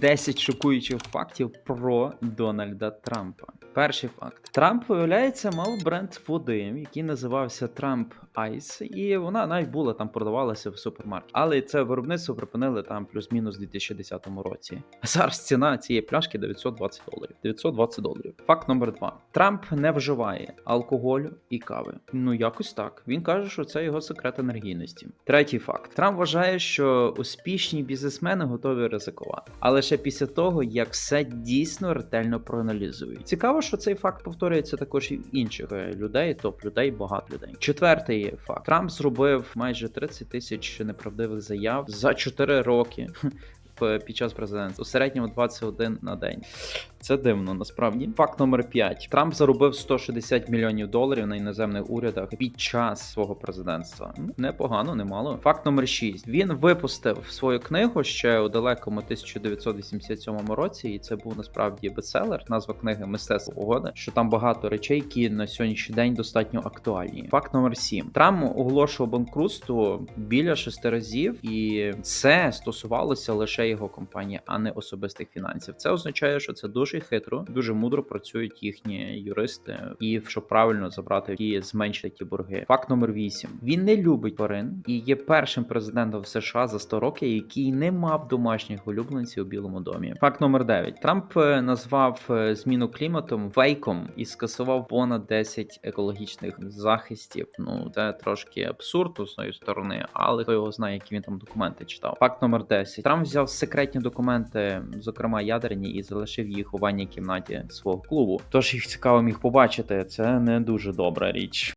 10 шокуючих фактів про Дональда Трампа. Перший факт: Трамп, виявляється, мав бренд води, який називався Трамп Айс, і вона навіть була там продавалася в супермаркеті. Але це виробництво припинили там плюс-мінус у 2010 році. Зараз ціна цієї пляшки 920 доларів. 920 доларів. Факт номер два: Трамп не вживає алкоголю і кави. Ну якось так. Він каже, що це його секрет енергійності. Третій факт: Трамп вважає, що успішні бізнесмени готові ризикувати, але лише після того, як все дійсно ретельно проаналізують. Цікаво, що цей факт повторюється також і в інших людей, топ людей, багато людей. Четвертий факт: Трамп зробив майже 30 тисяч неправдивих заяв за 4 роки. Під час президентства у середньому 21 на день. Це дивно насправді. Факт номер 5. Трамп заробив 160 мільйонів доларів на іноземних урядах під час свого президентства. Ну, Непогано, немало. Факт номер 6. Він випустив свою книгу ще у далекому 1987 році, і це був насправді бестселер. Назва книги Мистецтво угоди, що там багато речей, які на сьогоднішній день достатньо актуальні. Факт номер 7. Трамп оголошував банкрутство біля шести разів, і це стосувалося лише його компанії, а не особистих фінансів. Це означає, що це дуже хитро, дуже мудро працюють їхні юристи, і щоб правильно забрати і зменшити ті борги. Факт номер 8. Він не любить тварин і є першим президентом США за 100 років, який не мав домашніх улюбленців у Білому домі. Факт номер 9. Трамп е, назвав е, зміну кліматом вейком і скасував понад 10 екологічних захистів. Ну це трошки абсурд з одної сторони, але хто його знає, які він там документи читав. Факт номер 10. Трамп взяв секретні документи, зокрема ядерні, і залишив їх у ванній кімнаті свого клубу. Тож їх цікаво міг побачити. Це не дуже добра річ.